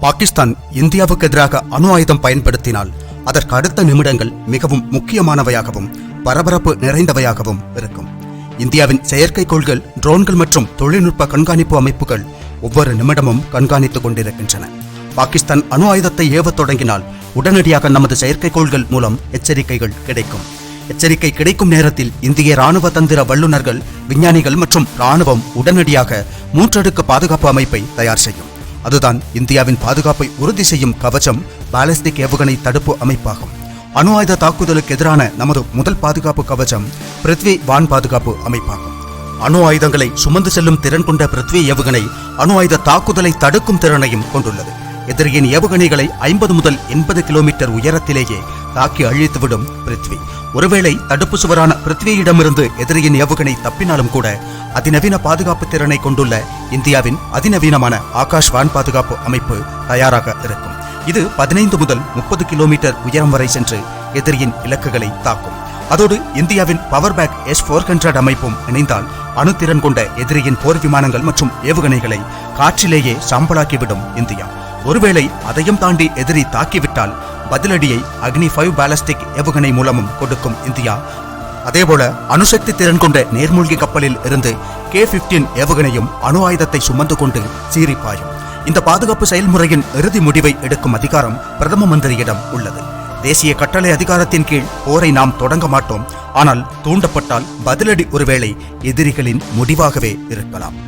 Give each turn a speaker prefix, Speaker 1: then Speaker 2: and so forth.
Speaker 1: பாகிஸ்தான் இந்தியாவுக்கு எதிராக அணு ஆயுதம் பயன்படுத்தினால் அதற்கு அடுத்த நிமிடங்கள் மிகவும் முக்கியமானவையாகவும் பரபரப்பு நிறைந்தவையாகவும் இருக்கும். இந்தியாவின் செயற்கைக்கோள்கள் ட்ரோன்கள் மற்றும் தொழில்நுட்ப கண்காணிப்பு அமைப்புகள் ஒவ்வொரு நிமிடமும் கண்காணித்துக் கொண்டிருக்கின்றன. பாகிஸ்தான் அணு ஆயுதத்தை ஏவத் தொடங்கினால் உடனடியாக நமது செயற்கைக்கோள்கள் மூலம் எச்சரிக்கைகள் கிடைக்கும். எச்சரிக்கை கிடைக்கும் நேரத்தில் இந்திய ராணுவ தந்திர வல்லுநர்கள் விஞ்ஞானிகள் மற்றும் ராணுவம் உடனடியாக மூன்றடுக்கு பாதுகாப்பு அமைப்பை தயார் செய்யும். அதுதான் இந்தியாவின் பாதுகாப்பை உறுதி செய்யும் கவச்சம் பாலிஸ்டிக் ஏவுகணை தடுப்பு அமைப்பாகும். அணு ஆயுத தாக்குதலுக்கு எதிரான நமது முதல் பாதுகாப்பு கவச்சம் பிருத்வி வான் பாதுகாப்பு அமைப்பாகும். அணு ஆயுதங்களை சுமந்து செல்லும் திறன் கொண்ட பிருத்வி ஏவுகணை அணு ஆயுத தாக்குதலை தடுக்கும் திறனையும் கொண்டுள்ளது. எதிரியின் ஏவுகணைகளை ஐம்பது முதல் எண்பது கிலோமீட்டர் உயரத்திலேயே தாக்கி அழித்துவிடும் பிருத்வி. ஒருவேளை தடுப்பு சுவரான பிருத்வியிடமிருந்து எதிரியின் ஏவுகணை தப்பினாலும் கூட அதிநவீன பாதுகாப்பு திறனை கொண்டுள்ள இந்தியாவின் அதிநவீனமான ஆகாஷ் வான் பாதுகாப்பு அமைப்பு தயாராக இருக்கும். இது பதினைந்து முதல் முப்பது கிலோமீட்டர் உயரம் வரை சென்று எதிரியின் இலக்குகளை தாக்கும். அதோடு இந்தியாவின் power pack S four hundred அமைப்பும் இணைந்தால் அணுத்திறன் கொண்ட எதிரியின் போர் விமானங்கள் மற்றும் ஏவுகணைகளை காற்றிலேயே சாம்பலாக்கிவிடும் இந்தியா. ஒருவேளை அதையும் தாண்டி எதிரி தாக்கிவிட்டால் பதிலடியை அக்னி ஃபைவ் பாலஸ்டிக் ஏவுகணை மூலமும் கொடுக்கும் இந்தியா அதேபோல அணுசக்தி திறன் கொண்ட நேர்மூழ்கி கப்பலில் இருந்து கே பிப்டீன் ஏவுகணையும் அணு ஆயுதத்தை சுமந்து கொண்டு சீறி பாயும். இந்த பாதுகாப்பு செயல்முறையின் இறுதி முடிவை எடுக்கும் அதிகாரம் பிரதம மந்திரியிடம் உள்ளது. தேசிய கட்டளை அதிகாரத்தின் கீழ் போரை நாம் தொடங்க மாட்டோம். ஆனால் தூண்டப்பட்டால் பதிலடி ஒருவேளை எதிரிகளின் முடிவாகவே இருக்கலாம்.